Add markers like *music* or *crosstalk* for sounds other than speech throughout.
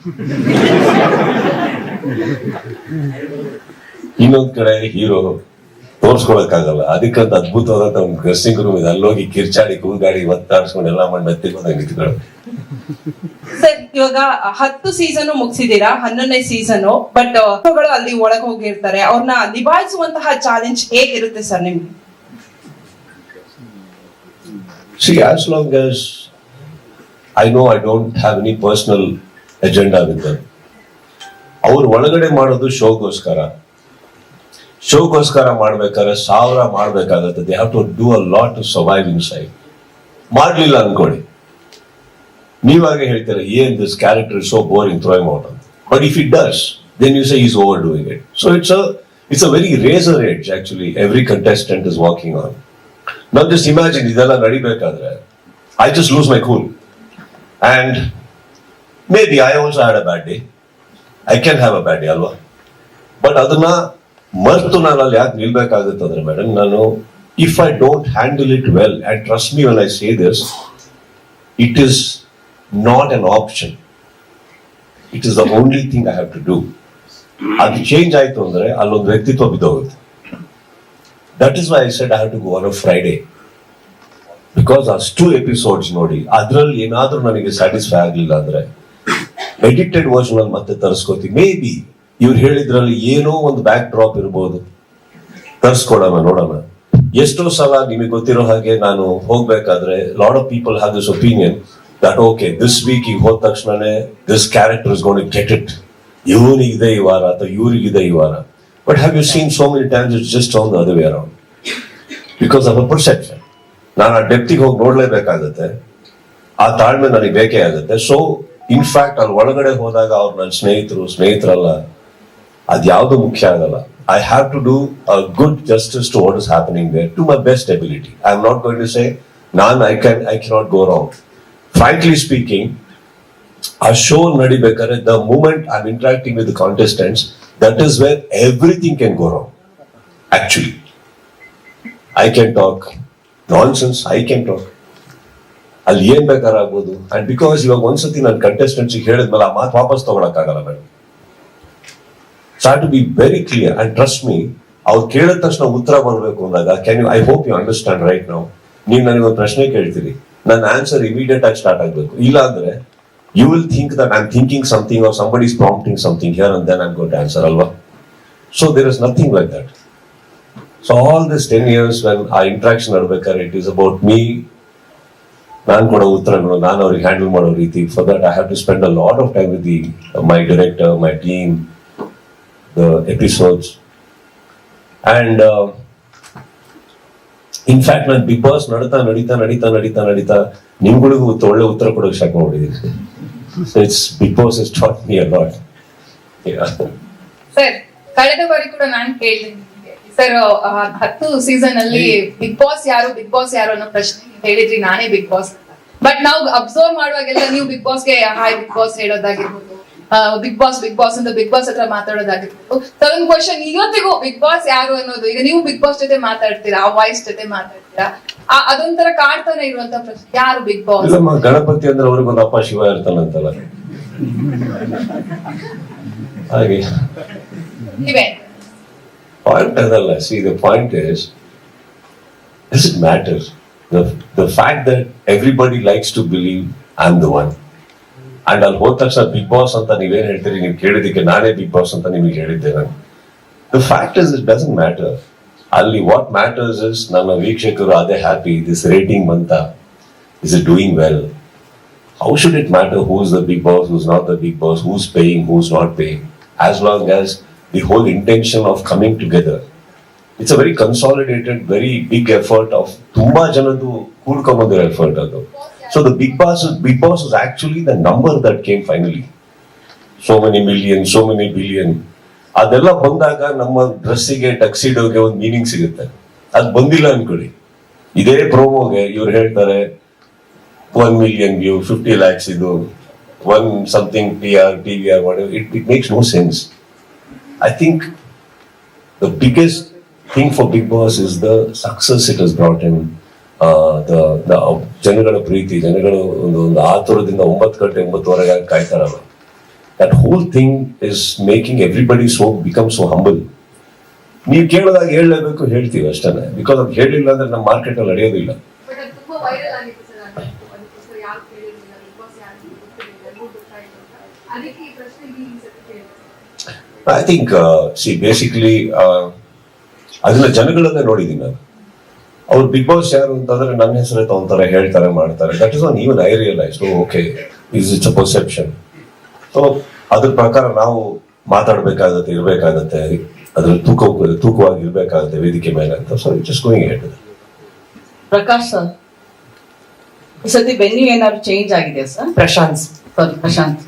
*laughs* ಇನ್ನೊಂದ್ ಕಡೆ ಹೀರೋ ತೋರ್ಸ್ಕೊಳಕ್ಕಾಗಲ್ಲ. ಅದಕ್ಕಂತ ಅದ್ಭುತವಾದಂತ ಒಂದು ಡ್ರೆಸ್ಸಿಂಗ್ ರೂಮ್ ಇದೆ. ಅಲ್ಲೋಗಿ ಕಿರ್ಚಾಡಿ ಕೂಗಾಡಿ ಒತ್ತಾಡ್ಸ್ಕೊಂಡು ಎಲ್ಲ ಮಾಡಿ ನಿಂತ್ಕೊಳ್ಳಿ ಸರ್ ಇವಾಗ ಹತ್ತು ಸೀಸನ್ ಮುಗಿಸಿದೀರಾ ಹನ್ನೊಂದನೇ ಸೀಸನ್ ಬಟ್ ಅಲ್ಲಿ ಒಳಗೆ ಹೋಗಿರ್ತಾರೆ. ಅವ್ರನ್ನ ನಿಭಾಯಿಸುವಂತಹ ಚಾಲೆಂಜ್ ಹೇಗಿರುತ್ತೆ ಸರ್ ನಿಮ್ಗೆ? See, as long as I know I don't have any personal agenda ಆಗುತ್ತೆ ಅವ್ರು ಒಳಗಡೆ ಮಾಡೋದು ಶೋಗೋಸ್ಕರ. ಶೋಗೋಸ್ಕರ ಮಾಡ್ಬೇಕಾದ್ರೆ ಸಾವಿರ ಮಾಡ್ಬೇಕಾಗತ್ತೆ. They have to do a lot to survive inside ಮಾಡ್ಲಿಲ್ಲ ಅನ್ಕೊಳ್ಳಿ. ನೀವಾಗೆ ಹೇಳ್ತೀರಾ, ಏನ್ this character so boring throwing out ಅಂತ. But if it does then you say is over doing it so it's a it's a very razor edge actually every contestant is walking on ನಾವ್ just imagine ಇದೆಲ್ಲ ನಡಿಬೇಕಾದ್ರೆ I just lose my cool and maybe I also had a bad day I can have a bad day ಅಲ್ವಾ? But ಅದನ್ನ ಮರ್ತು ನಾನು ಅಲ್ಲಿ ಯಾಕೆ ನಿಲ್ಬೇಕಾಗುತ್ತಂದ್ರೆ madam ನಾನು if I don't handle it well and trust me when I say this it is not an option it is the only thing I have to do ಅದು change ಆಯ್ತು ಅಂದ್ರೆ ಅಲ್ಲೊಂದು ವ್ಯಕ್ತಿತ್ವ ಬಿದ್ದೋಗುತ್ತೆ. That is why I said I have to go on a Friday because ಅಷ್ಟು episodes ನೋಡಿ, ಅದರಲ್ಲಿ ಏನಾದರೂ ನನಗೆ ಸ್ಯಾಟಿಸ್ಫೈ ಆಗಲಿಲ್ಲ ಅಂದ್ರೆ ಎಡಿಟೆಡ್ ವರ್ಷನ್ ಮತ್ತೆ ತರಿಸ್ಕೋತೀವಿ ಮೇ ಬಿ ಇವ್ರು ಹೇಳಿದ್ರಲ್ಲಿ ಏನೋ ಒಂದು ಬ್ಯಾಕ್ ಡ್ರಾಪ್ ಇರ್ಬೋದು. ತರಿಸ್ಕೊಡೋಣ, ನೋಡೋಣ. ಎಷ್ಟೋ ಸಲ ನಿಮಗೆ ಗೊತ್ತಿರೋ ಹಾಗೆ ನಾನು ಹೋಗ್ಬೇಕಾದ್ರೆ lot of people have this opinion that okay this week ಈಗ ಹೋದ ತಕ್ಷಣನೇ this character is gonna get it ಇವನಿಗಿದೆ ಈ ವಾರ ಅಥವಾ ಇವರಿಗಿದೆ ಈ ವಾರ. But have you seen so many times it's just on ಅದು where around because of a perception ನಾನು ಆ ಡೆಪ್ತಿಗೆ ಹೋಗಿ ನೋಡ್ಲೇಬೇಕಾಗತ್ತೆ. ಆ ತಾಳ್ಮೆ ನನಗೆ ಬೇಕೇ ಆಗುತ್ತೆ. ಸೊ ಇನ್ಫ್ಯಾಕ್ಟ್ ಅಲ್ಲಿ ಒಳಗಡೆ ಹೋದಾಗ ಅವ್ರು ನನ್ನ ಸ್ನೇಹಿತರು, ಸ್ನೇಹಿತರಲ್ಲ ಅದ್ಯಾವುದು ಮುಖ್ಯ ಆಗಲ್ಲ. I have to do a good justice to what is happening there to my best ability I am not going to say non I can I cannot go wrong frankly speaking ಆ show ನಡಿಬೇಕಾದ್ರೆ the moment I am interacting with contestants that is where everything can go wrong actually I can talk nonsense I can talk ಅಲ್ಲಿ ಏನ್ ಬೇಕಾರಾಗ್ಬೋದು? And because ಇವಾಗ ಒಂದ್ಸತಿ ನನ್ನ contestants ಹೇಳಿದ್ಮೇಲೆ ಆ ಮಾತು ವಾಪಸ್ ತಗೊಳಕ್ಕಾಗಲ್ಲ madam so to be very clear and trust me ಅವ್ರು ಕೇಳಿದ ತಕ್ಷಣ ಉತ್ತರ ಬರಬೇಕು ಅಂದಾಗ can you I hope you understand right ನಾವು ನೀವು ನನಗೆ ಒಂದು ಪ್ರಶ್ನೆ ಕೇಳ್ತೀರಿ. ನನ್ನ ಆನ್ಸರ್ ಇಮಿಡಿಯೇಟ್ ಆಗಿ ಸ್ಟಾರ್ಟ್ ಆಗಬೇಕು. ಇಲ್ಲ ಅಂದ್ರೆ you will think that I'm thinking something or somebody is prompting something here and then I'm got answer ಅಲ್ವಾ? So there is nothing like that so all this ten years when ಆ interaction ನಡ್ಬೇಕಾದ್ರೆ it is about me ನಾನು ಕೊಡೋ ಉತ್ತರಗಳು ನಾನು ಅವ್ರಿಗೆ handle ಮಾಡೋ ರೀತಿ. For that I have to spend a lot of time with the my director my team the episodes and in fact ನಾನು ಬಿಗ್ ಬಾಸ್ ನಡೀತಾ ನಡೀತಾ ನಡೀತಾ ನಡೀತಾ ನಡೀತಾ ನಿಮ್ಗಳಿಗೂ ಒಳ್ಳೆ ಉತ್ತರ ಕೊಡೋಕೆ ಸ್ಟಾರ್ಟ್ ಮಾಡಿದ್ದೀನಿ it's Bigg Boss is taught me a lot sir ಕಳೆದ ಬಾರಿ ಕೂಡ ನಾನು ಕೇಳಿದ್ದೀನಿ ಸರ್ ಹತ್ತು ಸೀಸನ್ ಅಲ್ಲಿ ಬಿಗ್ ಬಾಸ್ ಯಾರು ಬಿಗ್ ಬಾಸ್ ಯಾರು ಅನ್ನೋ ಪ್ರಶ್ನೆ ಹೇಳಿದ್ರಿ ನಾನೇ ಬಿಗ್ ಬಾಸ್ ಬಟ್ ನಾವು ಅಬ್ಸರ್ವ್ ಮಾಡುವಾಗೆಲ್ಲ ನೀವು ಬಿಗ್ ಬಾಸ್ಗೆ ಹಾಯ್ ಬಿಗ್ ಬಾಸ್ ಹೇಳೋದಾಗಿರ್ಬೋದು ಬಿಗ್ ಬಾಸ್ ಬಿಗ್ ಬಾಸ್ ಅಂತ ಬಿಗ್ ಬಾಸ್ ಹತ್ರ ಮಾತಾಡೋದಾಗಿರ್ಬೋದು. ತಗೊಂಡ್ ಕ್ವಶನ್ ಇವತ್ತಿಗೂ ಬಿಗ್ ಬಾಸ್ ಯಾರು ಅನ್ನೋದು? ಈಗ ನೀವು ಬಿಗ್ ಬಾಸ್ ಜೊತೆ ಮಾತಾಡ್ತೀರಾ? ಆ ವಾಯ್ಸ್ ಜೊತೆ ಮಾತಾಡ್ತೀರಾ? ಆ- ಅದೊಂಥರ ಕಾಡ್ತಾನೆ ಇರುವಂತ ಪ್ರಶ್ನೆ. ಯಾರು ಬಿಗ್ ಬಾಸ್ ಗಣಪತಿ ಅಂದ್ರೆ ಅವ್ರಿಗೊಂದು ಅಪ್ಪ ಶಿವ ಇರ್ತಾನಂತಲ್ಲ. ಹಾಗೆ. ನೀವೇ? ಪಾಯಿಂಟ್ ಅದಲ್ಲ see the point is is it matter the fact that everybody likes to believe I am the one and ಅಲ್ಲಿ ಹೋದ ತಕ್ಷಣ ಬಿಗ್ ಬಾಸ್ ಅಂತ ನೀವೇನ್ ಹೇಳ್ತೀರಿ? ನೀವು ಕೇಳಿದಕ್ಕೆ ನಾನೇ ಬಿಗ್ ಬಾಸ್ ಅಂತ ನಿಮಗೆ ಹೇಳಿದ್ದೆ ನಾನು. The fact is it doesn't matter ಅಲ್ಲಿ ವಾಟ್ ಮ್ಯಾಟರ್ಸ್ ಇಸ್ ನನ್ನ ವೀಕ್ಷಕರು ಅದೇ ಹ್ಯಾಪಿ ದಿಸ್ ರೇಟಿಂಗ್ ಬಂತ is it doing well how should it matter who's the big boss, who's not the big boss, who's paying, who's not paying, as long as the whole intention of coming together. It's a very consolidated very big effort of ತುಂಬಾ ಜನದ್ದು ಕೂಡ್ಕೊಂಬಂದಿರೋ effort ಅದು. So the Bigg Boss Bigg Boss is actually the number that came finally so many million so many billion ಅದೆಲ್ಲ ಬಂದಾಗ ನಮ್ಮ ಡ್ರೆಸ್ಸಿಗೆ ಟಕ್ಸಿಡೋಗೆ ಒಂದು meaning ಸಿಗುತ್ತೆ. ಅದು ಬಂದಿಲ್ಲ ಅನ್ಕೊಳ್ಳಿ. ಇದೇ ಪ್ರೋಮೋಗೆ ಇವ್ರು ಹೇಳ್ತಾರೆ one million view fifty lakhs ಇದು one something T R T V R ಮಾಡೋ it it makes no sense I think the biggest thing for Bigg Boss is the success it is brought in the ಜನಗಳ ಪ್ರೀತಿ ಜನಗಳು ಒಂದು ಒಂದು ಆತುರದಿಂದ ಒಂಬತ್ತು ಗಂಟೆ ಒಂಬತ್ತುವರೆಗೆ ಕಾಯ್ತಾರಲ್ಲ that whole thing is making everybody so become so humble ನೀವು ಕೇಳಿದಾಗ ಹೇಳಲೇಬೇಕು ಹೇಳ್ತೀವಿ ಅಷ್ಟೇ ಬಿಕಾಸ್ ಅದು ಹೇಳಿಲ್ಲ ಅಂದ್ರೆ ನಮ್ಮ ಮಾರ್ಕೆಟ್ ಅಲ್ಲಿ ನಡೆಯೋದಿಲ್ಲ. ಐ ಥಿಂಕ್ ಸಿ ಬೇಸಿಕ್ಲಿ ಅದನ್ನ ಜನಗಳನ್ನೇ ನೋಡಿದೀನಿ ನಾನು. ಅವ್ರು ಬಿಗ್ ಬಾಸ್ ಯಾರು ಅಂತಂದ್ರೆ ನನ್ನ ಹೆಸರೇ ತಗೊಂತಾರೆ ಹೇಳ್ತಾರೆ ಮಾಡ್ತಾರೆ. That is one even I realise okay is it's a perception so ಅದ್ರ ಪ್ರಕಾರ ನಾವು ಮಾತಾಡ್ಬೇಕಾಗತ್ತೆ ಇರ್ಬೇಕಾಗತ್ತೆ ಅದ್ರ ತೂಕ ತೂಕವಾಗಿ ಇರ್ಬೇಕಾಗತ್ತೆ ವೇದಿಕೆ ಮೇಲೆ ಅಂತ. So it is going head Prakash sir ಸದ್ಯ ಸತಿ ವೆನ್ಯೂ ಏನಾದ್ರು ಚೇಂಜ್ ಆಗಿದೆ ಸರ್? ಪ್ರಶಾಂತ್. ಸಾರಿ ಪ್ರಶಾಂತ್.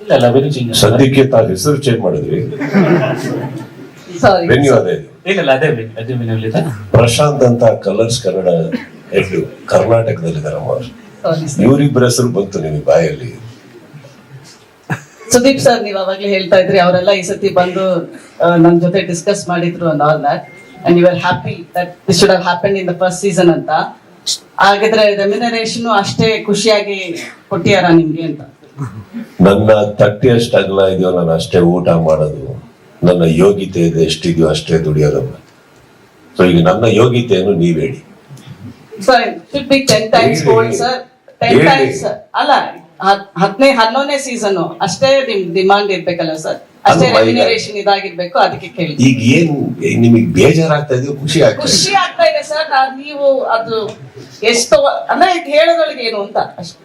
ಇಲ್ಲ ಇಲ್ಲ ಚೇಂಜ್ ಸದ್ಯಕ್ಕೆ ತಾವು ಹೆಸರು ಚೇಂಜ್ ಮಾಡಿದ್ವಿ. ಸಾರಿ ವೆನ್ಯೂ ಅದೇ. ಇಲ್ಲ ಪ್ರಶಾಂತ್ ಅಂತ ಕಲರ್ಸ್ ಕನ್ನಡ ಹೆಡ್ ಕರ್ನಾಟಕದಲ್ಲಿದ್ದಾರಮ್ಮ ಇವರಿಬ್ಬರ ಹೆಸರು ಬಂತು ನಿಮಗೆ ಬಾಯಲ್ಲಿ. ಸುದೀಪ್ ಸರ್ ನೀವು ಅವಾಗಲೇ ಹೇಳ್ತಾ ಇದ್ರಿ ಅವರೆಲ್ಲ ಈ ಸತಿ ಬಂದು ನನ್ನ ಜೊತೆ ಡಿಸ್ಕಸ್ ಮಾಡಿದ್ರು and all that and you are happy that this should have happen in the first season ಅಂತ. ಹಾಗಿದ್ರೆ ರೆಮ್ಯುನರೇಷನ್ ಅಷ್ಟೇ ಖುಷಿಯಾಗಿ ಕೊಟ್ಟಿಯಾರ ನಿಮ್ಗೆ ಅಂತ? ನನ್ನ ತಟ್ಟೆ ಅಷ್ಟು ಅಗಲ ಇದೆಯೋ ನಾನು ಅಷ್ಟೇ ಊಟ ಮಾಡೋದು. ನನ್ನ ಯೋಗ್ಯತೆ ಇದೆ ಎಷ್ಟಿದೆಯೋ ಅಷ್ಟೇ ದುಡಿಯೋದಮ್ಮ ಸೊ ಈಗ ನನ್ನ ಯೋಗ್ಯತೆಯನ್ನು ನೀವ್ ಹೇಳಿ. Sir should be ten times ಹೇಳಿ. ಸರ್ ಟೆನ್ ಹೇಳಿ. ಟೈಮ್ಸ್ ಅಲ್ಲ ಹತ್- ಹತ್ತನೇ ಹನ್ನೊಂದನೇ ಸೀಸನ್ ಅಷ್ಟೇ ನಿಮ್ ಡಿಮಾಂಡ್ ಇರ್ಬೇಕಲ್ಲ ಸರ್ ಅಷ್ಟೇ ರೆಮ್ಯುನರೇಷನ್ ಇದಾಗಿರ್ಬೇಕು ಅದಕ್ಕೆ ಕೇಳಿ. ಈಗ ಏನ್ ನಿಮಗೆ ಬೇಜಾರಾಗ್ತಾ ಇದೆಯೋ ಖುಷಿ ಆಗ್ತಾ ಖುಷಿ ಆಗ್ತಾ ಇದೆ ಸರ್ ನೀವು ಅದು ಎಷ್ಟು ಅಂದ್ರೆ ಹೇಳೋದ್ರೊಳಗೆ ಏನು ಅಂತ ಅಷ್ಟೇ.